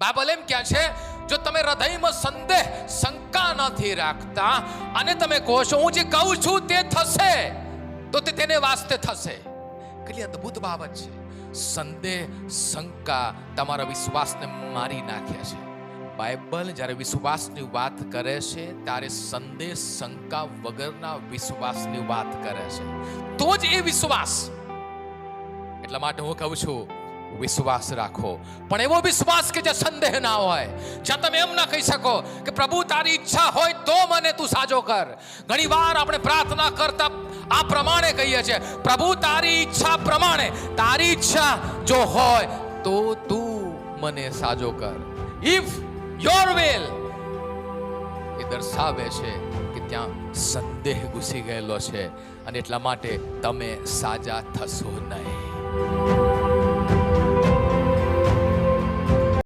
Bible એમ ક્યાં છે, જો તમે હૃદયમાં સંદેહ શંકા નથી રાખતા અને તમે કહો છો, હું જે કહું છું તે થશે, તો તે તેને વાસ્તે થશે. કેટલી અદ્ભુત બાબત છે. સંદેહ, શંકા તમારા વિશ્વાસને મારી નાખે છે. બાઇબલ જ્યારે વિશ્વાસની વાત કરે છે, ત્યારે સંદેહ, શંકા વગરના વિશ્વાસની વાત કરે છે. તો જ એ વિશ્વાસ. એટલા માટે હું કહું છું વિશ્વાસ રાખો. પણ એવો વિશ્વાસ કે જે સંદેહ ના હોય. જ્યાં તમે એમ ના કહી શકો કે, પ્રભુ, તારી ઈચ્છા હોય તો મને તું સાજો કર. ઘણી વાર આપણે પ્રાર્થના કરતા આ પ્રમાણે કહીએ છીએ, પ્રભુ, તારી ઈચ્છા પ્રમાણે, તારી ઈચ્છા જો હોય તો તું મને સાજો કર. ઇફ યોર વેલ એ દર્શાવે છે કે ત્યાં સંદેહ ઘૂસી ગયેલો છે. અને એટલા માટે તમે સાજા થશો નહીં.